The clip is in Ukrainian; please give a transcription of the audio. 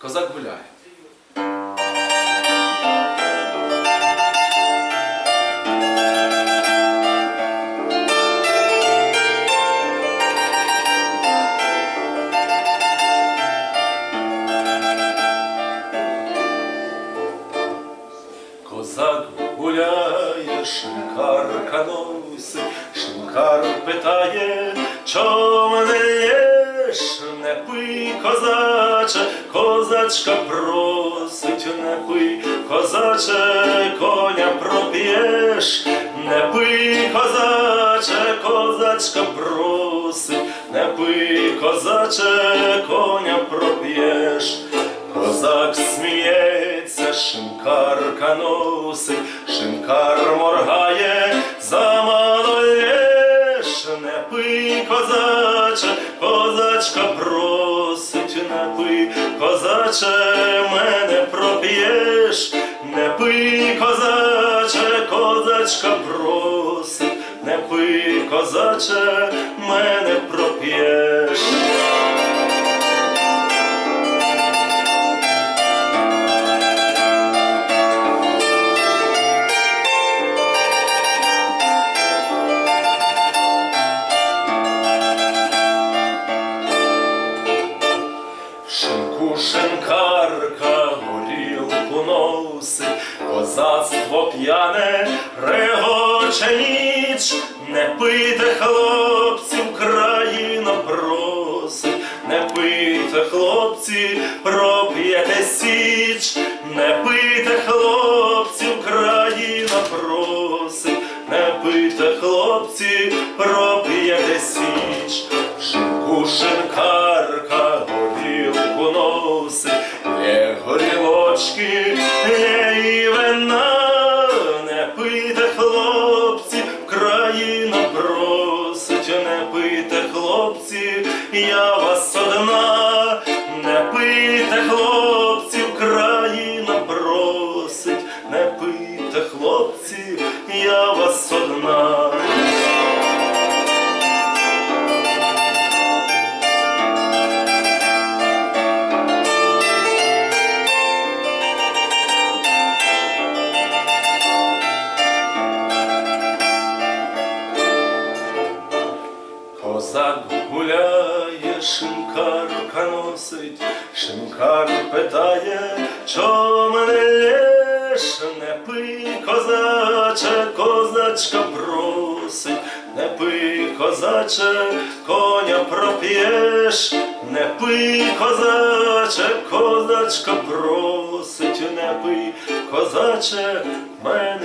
Козак гуляє. Козак гуляє, шинкарка носить, шинкар питає, чом не єш, не пий, козаче, козачка просить, не пий, козаче, коня проп'єш, не пий, козаче, козачка просить, не пий, козаче, коня проп'єш. Козак сміється, шинкарка носить, шинкар моргає, не пий, козаче, мене проп'єш, не пий, козаче, козачка просить, не пий, козаче, мене проп'єш. Носить, козацтво п'яне, регоче ніч, не пийте, хлопці, Україна просить, не пийте, хлопці, проп'єте січ, не пийте, хлопці, Україна просить, не пийте, хлопці, проп'єте січ. Шинку шинкарка хлопці, я вас одна, не пийте, хлопці, Козак гуляє, шинкарка носить, шинкар питає, чом не лєш, не пий, козаче, козачка просить, не пий, козаче, коня проп'єш, не пий, козаче, козачка просить, не пий, козаче, мене.